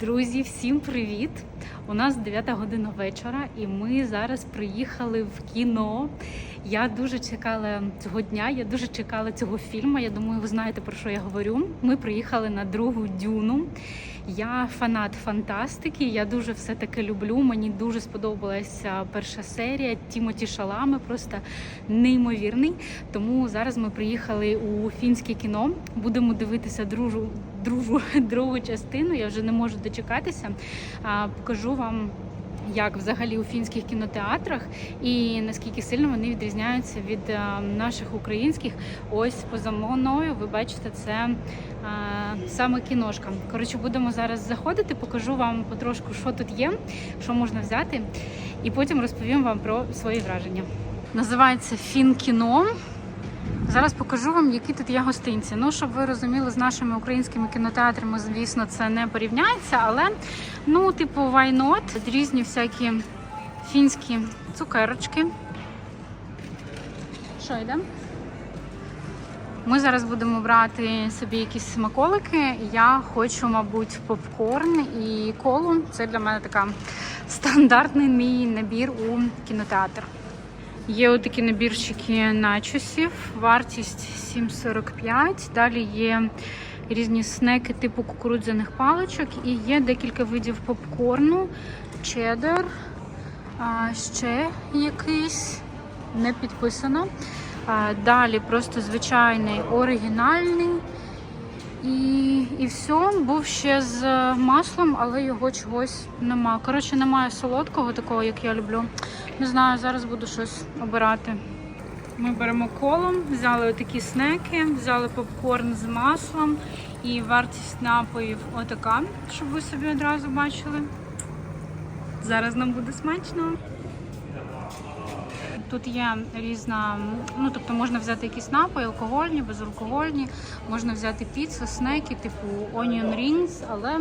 Друзі, всім привіт! У нас 9 година вечора, і ми зараз приїхали в кіно. Я дуже чекала цього дня, я дуже чекала цього фільму. Я думаю, ви знаєте про що я говорю. Ми приїхали на другу дюну. Я фанат фантастики. Я дуже все таки люблю. Мені дуже сподобалася перша серія. Тімоті Шалами просто неймовірний. Тому зараз ми приїхали у фінське кіно. Будемо дивитися дружу, дружу, другу частину. Я вже не можу дочекатися. Покажу вам. Як взагалі у фінських кінотеатрах і наскільки сильно вони відрізняються від е, наших українських? Ось поза мною ви бачите, це е, саме кіношка. Коротше, будемо зараз заходити, покажу вам потрошку, що тут є, що можна взяти, і потім розповім вам про свої враження. Називається Фінкіно. Зараз покажу вам, які тут є гостинці. Ну, щоб ви розуміли, з нашими українськими кінотеатрами, звісно, це не порівняється, але ну, типу, why not? Різні всякі фінські цукерочки. Що йде? Ми зараз будемо брати собі якісь смаколики. Я хочу, мабуть, попкорн і колу. Це для мене така стандартний мій набір у кінотеатр. Є отакі набірчики начосів, вартість 7,45. Далі є різні снеки типу кукурудзяних паличок і є декілька видів попкорну, чеддер, а ще якийсь не підписано. Далі просто звичайний оригінальний. І, і все, був ще з маслом, але його чогось нема. Коротше, немає солодкого такого, як я люблю. Не знаю, зараз буду щось обирати. Ми беремо колом, взяли отакі снеки, взяли попкорн з маслом і вартість напоїв отака, щоб ви собі одразу бачили. Зараз нам буде смачно. Тут є різна, ну тобто можна взяти якісь напої, алкогольні, безалкогольні, можна взяти піцу, снеки, типу onion rings, але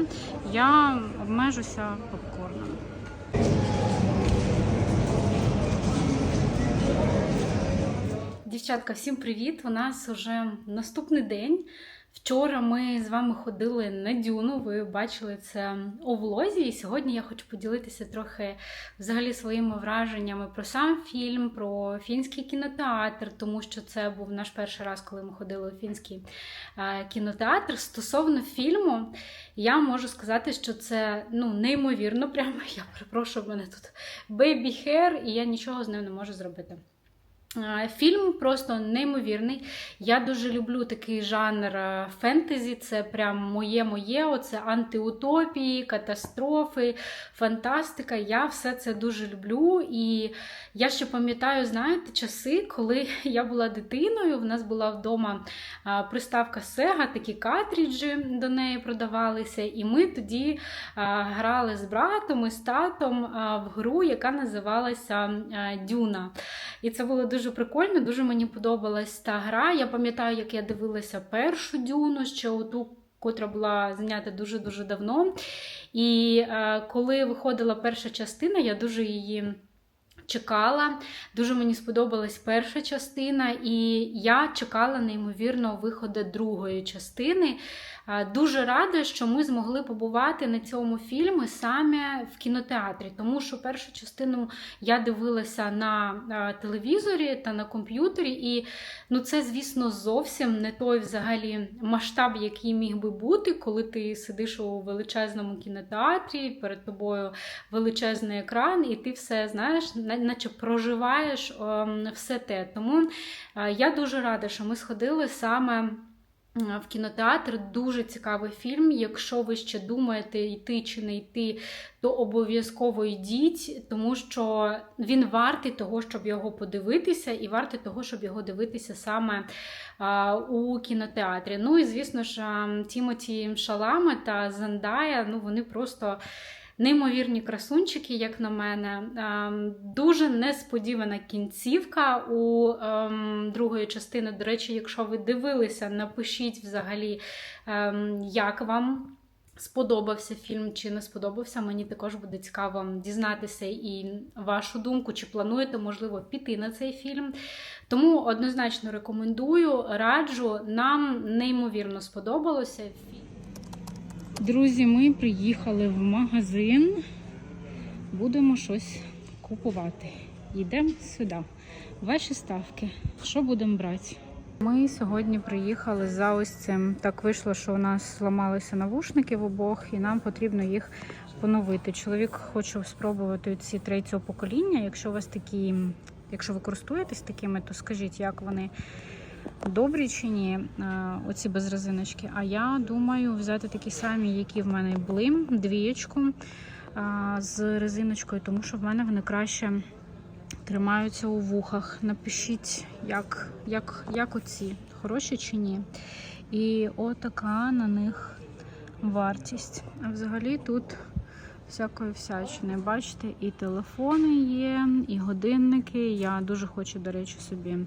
я обмежуся попкорном. Дівчатка, всім привіт! У нас вже наступний день. Вчора ми з вами ходили на дюну. Ви бачили це у влозі. І сьогодні я хочу поділитися трохи взагалі своїми враженнями про сам фільм, про фінський кінотеатр, тому що це був наш перший раз, коли ми ходили у фінський е, кінотеатр. Стосовно фільму, я можу сказати, що це ну неймовірно. Прямо я перепрошую, мене тут hair, і я нічого з ним не можу зробити. Е, Фільм просто неймовірний. Я дуже люблю такий жанр е, фентезі. Це прям моє-моє. Оце антиутопії, катастрофи, фантастика. Я все це дуже люблю. І я ще пам'ятаю, знаєте, часи, коли я була дитиною. В нас була вдома е, приставка Sega, такі картриджі до неї продавалися. І ми тоді грали з братом і з татом в гру, яка називалася Дюна. І це було дуже прикольно, дуже мені подобалась та гра. Я пам'ятаю, як я дивилася першу дюну, ще оту, котра була знята дуже-дуже давно. І е, коли виходила перша частина, я дуже її. Чекала, дуже мені сподобалась перша частина, і я чекала неймовірно виходу другої частини. Дуже рада, що ми змогли побувати на цьому фільмі саме в кінотеатрі, тому що першу частину я дивилася на телевізорі та на комп'ютері, і ну, це, звісно, зовсім не той взагалі масштаб, який міг би бути, коли ти сидиш у величезному кінотеатрі, перед тобою величезний екран, і ти все знаєш, наче проживаєш все те. Тому я дуже рада, що ми сходили саме в кінотеатр. Дуже цікавий фільм. Якщо ви ще думаєте, йти чи не йти, то обов'язково йдіть, тому що він вартий того, щоб його подивитися, і вартий того, щоб його дивитися саме а, у кінотеатрі. Ну і звісно ж, Тімоті Шалами та Зендая, ну вони просто. Неймовірні красунчики, як на мене. Ем, дуже несподівана кінцівка у ем, другої частини. До речі, якщо ви дивилися, напишіть взагалі, ем, як вам. Сподобався фільм чи не сподобався, мені також буде цікаво дізнатися і вашу думку, чи плануєте, можливо, піти на цей фільм. Тому однозначно рекомендую, раджу, нам неймовірно сподобалося. Друзі, ми приїхали в магазин. Будемо щось купувати. Йдемо сюди. Ваші ставки. Що будемо брати? Ми сьогодні приїхали за ось цим. Так вийшло, що у нас зламалися навушники в обох, і нам потрібно їх поновити. Чоловік хоче спробувати ці третього покоління. Якщо у вас такі, якщо ви користуєтесь такими, то скажіть, як вони добрі чи ні, е, оці без резиночки. А я думаю взяти такі самі, які в мене були, двієчку е, з резиночкою, тому що в мене вони краще тримаються у вухах. Напишіть, як, як, як оці, хороші чи ні. І отака на них вартість. А взагалі тут всякої всячини. Бачите, і телефони є, і годинники. Я дуже хочу, до речі, собі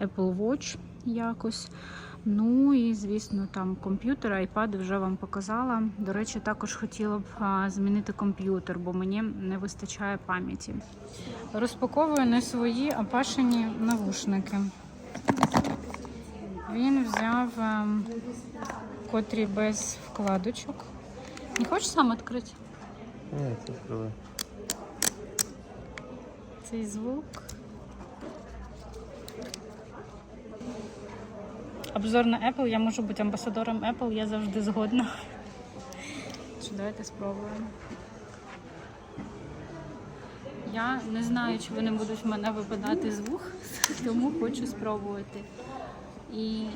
Apple Watch якось. Ну і, звісно, там комп'ютер, айпад вже вам показала. До речі, також хотіла б змінити комп'ютер, бо мені не вистачає пам'яті. Розпаковую не свої, а пашені навушники. Він взяв ем, котрі без вкладочок. Не хочеш сам відкрити? Ні, це скривай. Цей звук. Обзор на Apple. Я можу бути амбасадором Apple, я завжди згодна. Що, давайте спробуємо. Я не знаю, чи вони будуть в мене випадати з вух, тому хочу спробувати. І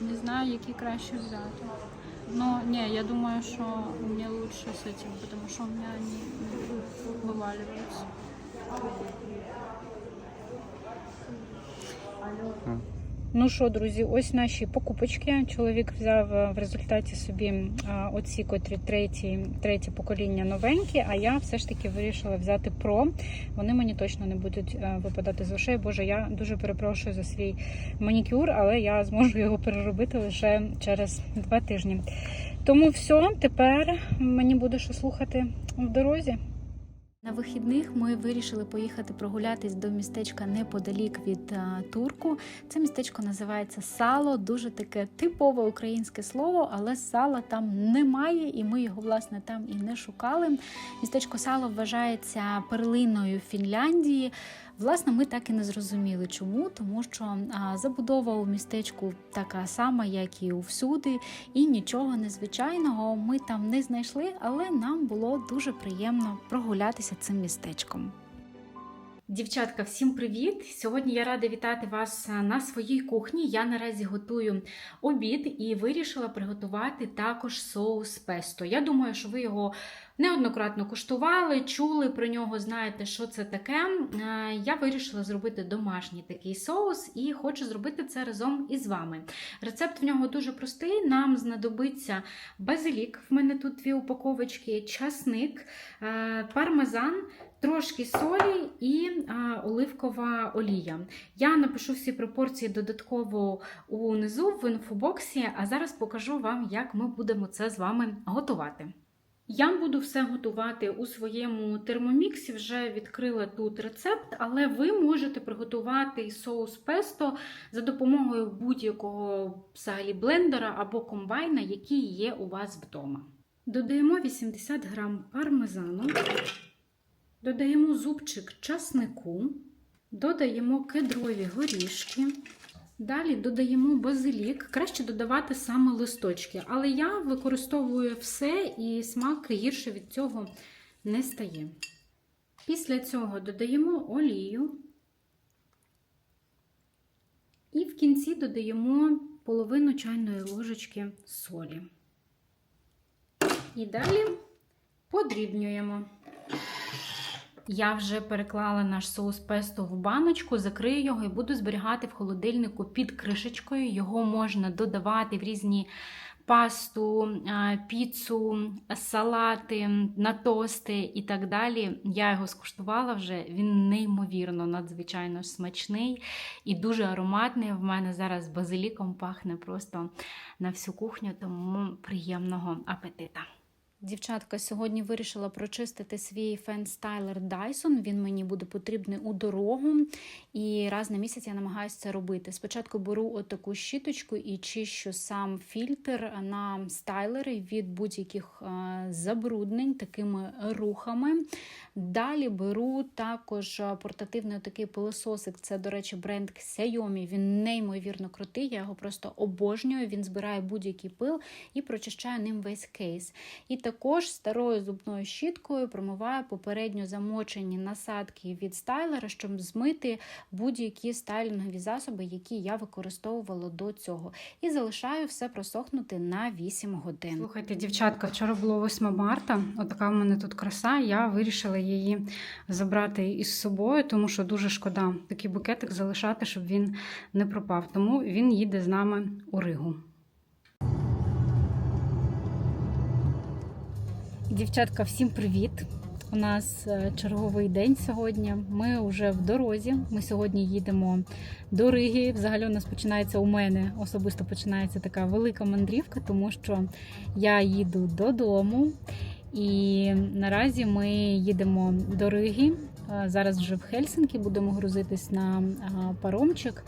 не знаю, які краще взяти. Ну, не, я думаю, что мне лучше с этим, потому что у меня они вываливаются. Ну що, друзі, ось наші покупочки. Чоловік взяв е, в результаті собі оці котрі треті, третє покоління новенькі, а я все ж таки вирішила взяти про. Вони мені точно не будуть е, випадати з ушей. Боже, я дуже перепрошую за свій манікюр, але я зможу його переробити лише через два тижні. Тому все, тепер мені буде що слухати в дорозі. На вихідних ми вирішили поїхати прогулятись до містечка неподалік від а, турку. Це містечко називається Сало, дуже таке типове українське слово, але сала там немає, і ми його власне там і не шукали. Містечко Сало вважається перлиною Фінляндії. Власне, ми так і не зрозуміли, чому, тому що забудова у містечку така сама, як і всюди, і нічого незвичайного ми там не знайшли, але нам було дуже приємно прогулятися цим містечком. Дівчатка, всім привіт! Сьогодні я рада вітати вас на своїй кухні. Я наразі готую обід і вирішила приготувати також соус песто. Я думаю, що ви його неоднократно куштували, чули про нього, знаєте, що це таке. Е, Я вирішила зробити домашній такий соус і хочу зробити це разом із вами. Рецепт в нього дуже простий. Нам знадобиться базилік. В мене тут дві упаковочки, часник, е, пармезан. Трошки солі і а, оливкова олія. Я напишу всі пропорції додатково унизу в інфобоксі, а зараз покажу вам, як ми будемо це з вами готувати. Я буду все готувати у своєму термоміксі, вже відкрила тут рецепт, але ви можете приготувати соус песто за допомогою будь-якого взагалі блендера або комбайна, який є у вас вдома. Додаємо 80 грам пармезану. Додаємо зубчик часнику, додаємо кедрові горішки. Далі додаємо базилік. Краще додавати саме листочки, але я використовую все і смак гірше від цього не стає. Після цього додаємо олію. І в кінці додаємо половину чайної ложечки солі. І далі подрібнюємо. Я вже переклала наш соус песто в баночку, закрию його і буду зберігати в холодильнику під кришечкою. Його можна додавати в різні пасту, піцу, салати, на тости і так далі. Я його скуштувала вже. Він неймовірно, надзвичайно смачний і дуже ароматний. В мене зараз базиліком пахне просто на всю кухню, тому приємного апетита. Дівчатка, сьогодні вирішила прочистити свій фен-стайлер Dyson. Він мені буде потрібний у дорогу. І раз на місяць я намагаюся це робити. Спочатку беру отаку щіточку і чищу сам фільтр на стайлери від будь-яких е, забруднень такими рухами. Далі беру також портативний такий пилососик. Це, до речі, бренд Xiaomi. Він неймовірно крутий. Я його просто обожнюю. Він збирає будь-який пил і прочищає ним весь кейс. І також старою зубною щіткою промиваю попередньо замочені насадки від стайлера, щоб змити будь-які стайлінгові засоби, які я використовувала до цього. І залишаю все просохнути на 8 годин. Слухайте, дівчатка, вчора було 8 марта. Отака в мене тут краса. Я вирішила її забрати із собою, тому що дуже шкода такий букетик залишати, щоб він не пропав. Тому він їде з нами у Ригу. Дівчатка, всім привіт! У нас е, черговий день сьогодні. Ми вже в дорозі. Ми сьогодні їдемо до Риги. Взагалі у нас починається у мене особисто починається така велика мандрівка, тому що я їду додому. І наразі ми їдемо до Риги. Е, Зараз вже в Хельсинкі будемо грузитись на е, паромчик.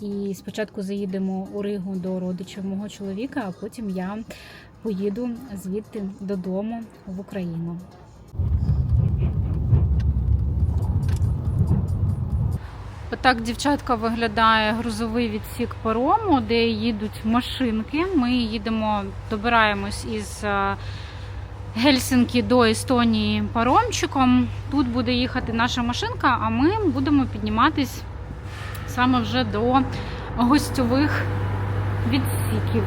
І спочатку заїдемо у Ригу до родичів мого чоловіка, а потім я поїду звідти додому в Україну. Отак, дівчатка, виглядає грузовий відсік парому, де їдуть машинки. Ми їдемо, добираємось із е, Гельсінкі до Естонії паромчиком. Тут буде їхати наша машинка, а ми будемо підніматись саме вже до гостьових відсіків.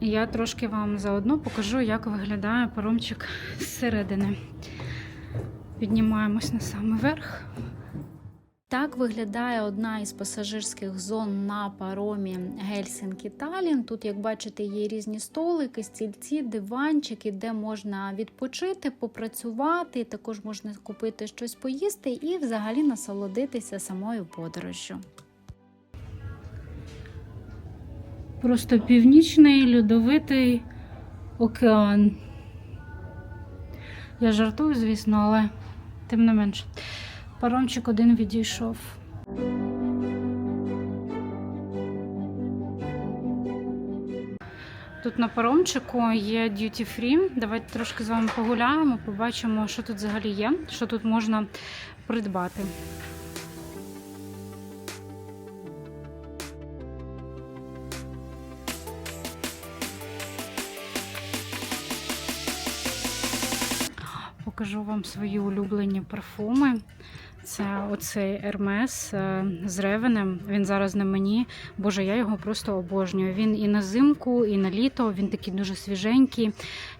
Я трошки вам заодно покажу, як виглядає паромчик зсередини. Піднімаємось на самий верх. Так виглядає одна із пасажирських зон на паромі Гельсінкі Талін. Тут, як бачите, є різні столики, стільці, диванчики, де можна відпочити, попрацювати. Також можна купити щось поїсти і взагалі насолодитися самою подорожжю. Просто північний льодовитий океан. Я жартую, звісно, але тим не менше. Паромчик один відійшов. Тут на паромчику є duty free. Давайте трошки з вами погуляємо, побачимо, що тут взагалі є, що тут можна придбати. Покажу вам свої улюблені парфуми. Це оцей Ермес з ревенем. Він зараз на мені. Боже, я його просто обожнюю. Він і на зимку, і на літо. Він такий дуже свіженький,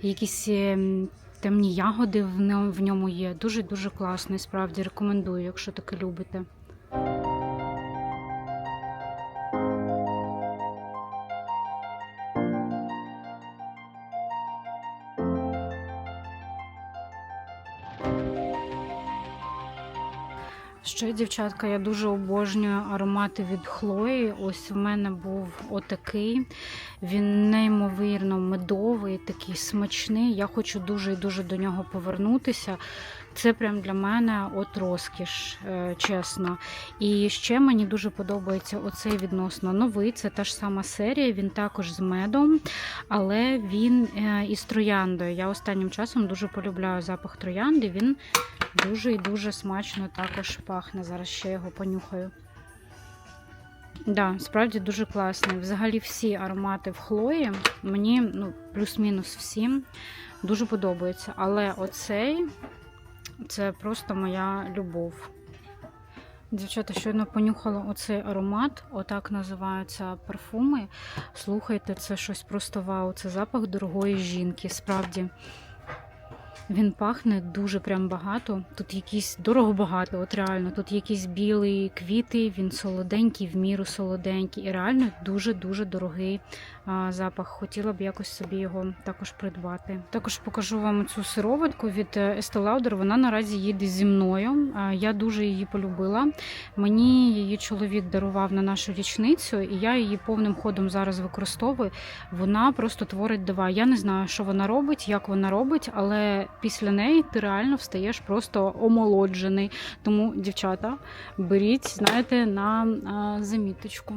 якісь ем, темні ягоди в ньому- є. Дуже дуже класний. Справді рекомендую, якщо таке любите. Ще, дівчатка, я дуже обожнюю аромати від Хлої. Ось в мене був отакий. Він неймовірно медовий, такий смачний. Я хочу дуже і дуже до нього повернутися. Це прям для мене от розкіш, е, чесно. І ще мені дуже подобається оцей відносно новий. Це та ж сама серія, він також з медом, але він е, із трояндою. Я останнім часом дуже полюбляю запах троянди. Він дуже і дуже смачно також пахне. Зараз ще його понюхаю. Да, справді дуже класний. Взагалі всі аромати в Хлої мені ну, плюс-мінус всім дуже подобаються. Але оцей це просто моя любов. Дівчата, щойно понюхала оцей аромат, отак називаються парфуми. Слухайте, це щось просто вау. Це запах дорогої жінки. Справді. Він пахне дуже прям багато. Тут якісь дорого багато, от реально. Тут якісь білі квіти, він солоденький, в міру солоденький. І реально дуже-дуже дорогий запах. Хотіла б якось собі його також придбати. Також покажу вам цю сироватку від е, Estee Lauder. Вона наразі їде зі мною. Я дуже її полюбила. Мені її чоловік дарував на нашу річницю, і я її повним ходом зараз використовую. Вона просто творить дива. Я не знаю, що вона робить, як вона робить, але після неї ти реально встаєш просто омолоджений. Тому, дівчата, беріть, знаєте, на заміточку.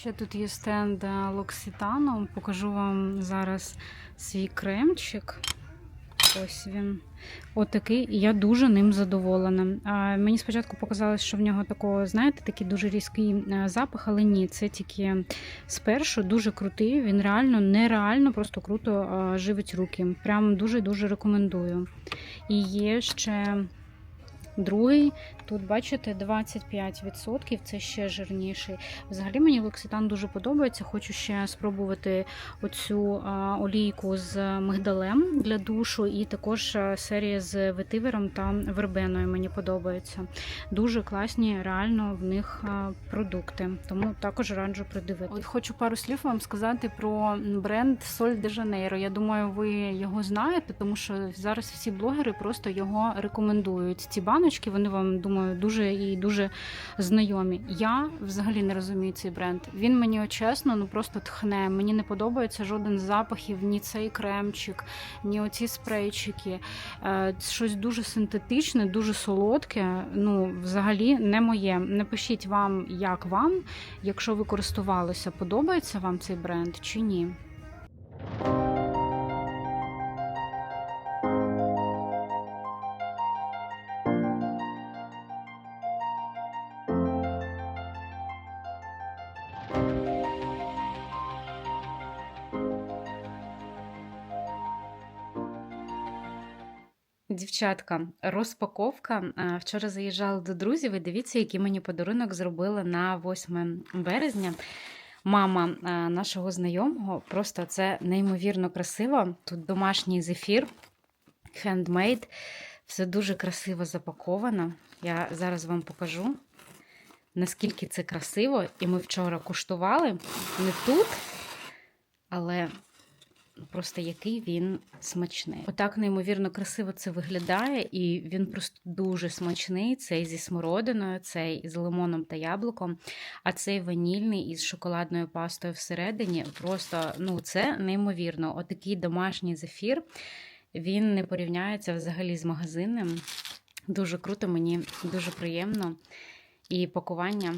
Ще тут є стенд Локситану. Покажу вам зараз свій кремчик. Ось він. Отакий, і я дуже ним задоволена. Мені спочатку показалось, що в нього такого, знаєте, такий дуже різкий е, запах, але ні, це тільки спершу дуже крутий. Він реально нереально просто круто е, живить руки. Прям дуже-дуже рекомендую. І є ще другий. Тут, бачите, 25%, це ще жирніший. Взагалі мені Локситан дуже подобається. Хочу ще спробувати оцю олійку з мигдалем для душу, і також серія з ветивером та вербеною мені подобається. Дуже класні, реально в них продукти. Тому також раджу придивитися. От хочу пару слів вам сказати про бренд Соль де Жанейро. Я думаю, ви його знаєте, тому що зараз всі блогери просто його рекомендують. Ці баночки вони вам думаю дуже і дуже знайомі. Я взагалі не розумію цей бренд. Він мені чесно, ну просто тхне. Мені не подобається жоден з запахів, ні цей кремчик, ні оці спрейчики. Е, Щось дуже синтетичне, дуже солодке. Ну, взагалі не моє. Напишіть вам, як вам, якщо ви користувалися, подобається вам цей бренд чи ні. Дівчатка, розпаковка. Вчора заїжджала до друзів і дивіться, який мені подарунок зробили на 8 березня. Мама нашого знайомого. Просто це неймовірно красиво. Тут домашній зефір, хендмейд. Все дуже красиво запаковано. Я зараз вам покажу, наскільки це красиво. І ми вчора куштували не тут, але Просто який він смачний. Отак неймовірно красиво це виглядає, і він просто дуже смачний. Цей зі смородиною, цей з лимоном та яблуком, а цей ванільний із шоколадною пастою всередині. Просто ну це неймовірно. Отакий домашній зефір. Він не порівняється взагалі з магазинним. Дуже круто, мені дуже приємно. І пакування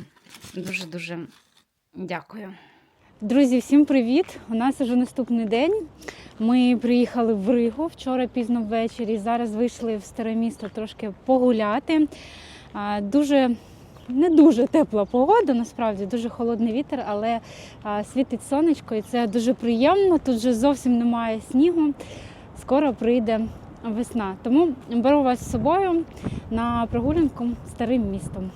дуже-дуже дякую. Друзі, всім привіт! У нас вже наступний день. Ми приїхали в Ригу вчора пізно ввечері. Зараз вийшли в старе місто трошки погуляти. Дуже не дуже тепла погода, насправді дуже холодний вітер, але світить сонечко і це дуже приємно. Тут вже зовсім немає снігу. Скоро прийде весна. Тому беру вас з собою на прогулянку старим містом.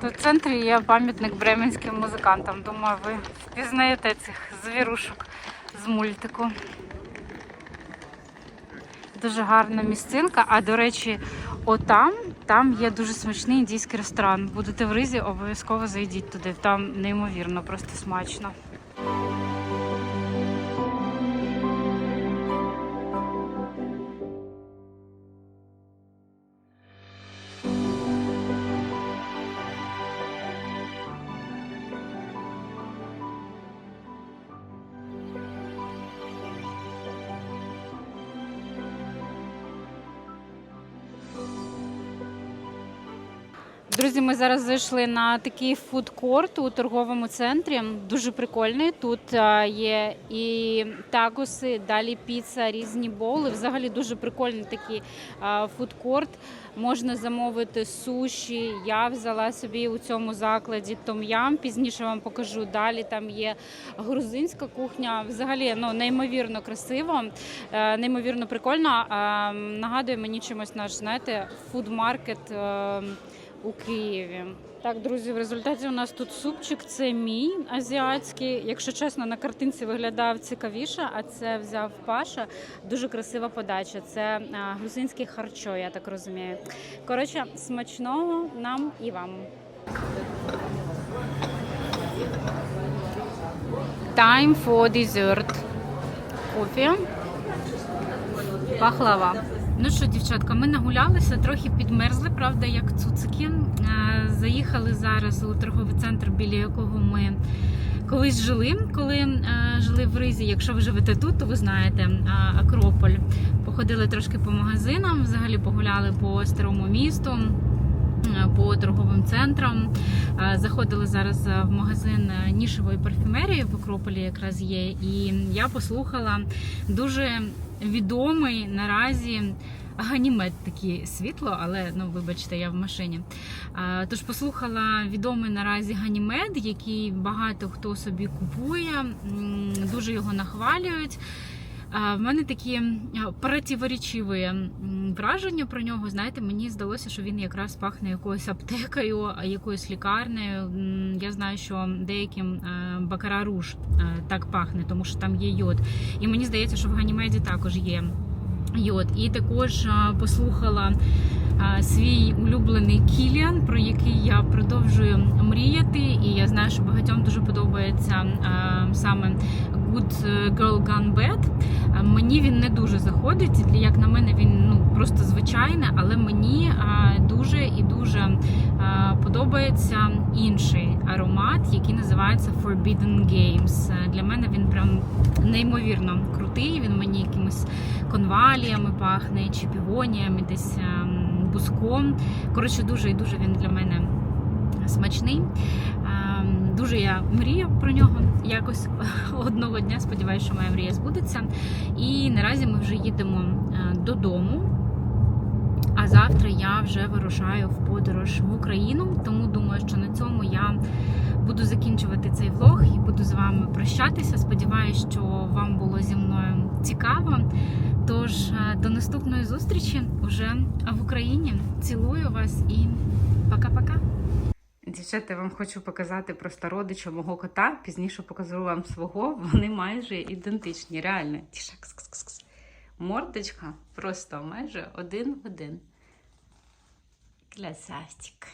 Тут в центрі є пам'ятник бременським музикантам. Думаю, ви впізнаєте цих звірушок з мультику. Дуже гарна місцинка. А до речі, отам там є дуже смачний індійський ресторан. Будете в Ризі, обов'язково зайдіть туди. Там неймовірно, просто смачно. Друзі, ми зараз зайшли на такий фудкорт у торговому центрі. Дуже прикольний. Тут є і такоси, далі піца, різні боли. Взагалі дуже прикольний такий фудкорт. Можна замовити суші. Я взяла собі у цьому закладі том'ям. Пізніше вам покажу. Далі там є грузинська кухня. Взагалі ну, неймовірно красиво, е, неймовірно прикольно. Е, Нагадує мені чимось наш, знаєте, фудмаркет е, у Києві. Так, друзі, в результаті у нас тут супчик. Це мій азіатський. Якщо чесно, на картинці виглядав цікавіше, а це взяв Паша. Дуже красива подача. Це грузинське харчо, я так розумію. Коротше, смачного нам і вам. Time for dessert. Кофе. Пахлава. Ну що, дівчатка, ми нагулялися, трохи підмерзли, правда, як цуцики. Е, Заїхали зараз у торговий центр, біля якого ми колись жили, коли е, жили в Ризі. Якщо ви живете тут, то ви знаєте е, Акрополь. Походили трошки по магазинам, взагалі погуляли по старому місту. По торговим центрам заходили зараз в магазин нішевої парфюмерії в Акрополі, якраз є. І я послухала дуже відомий наразі ганімет такі світло, але ну вибачте, я в машині. Тож послухала відомий наразі ганімед, який багато хто собі купує, дуже його нахвалюють. В мене такі противоречиві враження про нього. Знаєте, мені здалося, що він якраз пахне якоюсь аптекою, якоюсь лікарнею. Я знаю, що деяким бакара руж е, так пахне, тому що там є йод. І мені здається, що в ганімеді також є йод. І також послухала свій улюблений Кіліан, про який я продовжую мріяти. І я знаю, що багатьом дуже подобається саме Good Girl Gone Bad. Е, Мені він не дуже заходить. Як на мене, він ну просто звичайний, але мені е, дуже і дуже е, подобається інший аромат, який називається Forbidden Games. Е, Для мене він прям неймовірно крутий. Він мені якимось конваліями пахне, чи півоніями, десь ем, буском. Коротше, дуже і дуже він для мене смачний. Дуже я мрію про нього якось одного дня. Сподіваюся, що моя мрія збудеться. І наразі ми вже їдемо е, додому. А завтра я вже вирушаю в подорож в Україну. Тому думаю, що на цьому я буду закінчувати цей влог і буду з вами прощатися. Сподіваюся, що вам було зі мною цікаво. Тож е, до наступної зустрічі уже в Україні. Цілую вас і пока-пока. Дівчата, я вам хочу показати просто родича мого кота. Пізніше покажу вам свого. Вони майже ідентичні. Реально. Тіша. Мордочка просто майже один в один. Красавчик.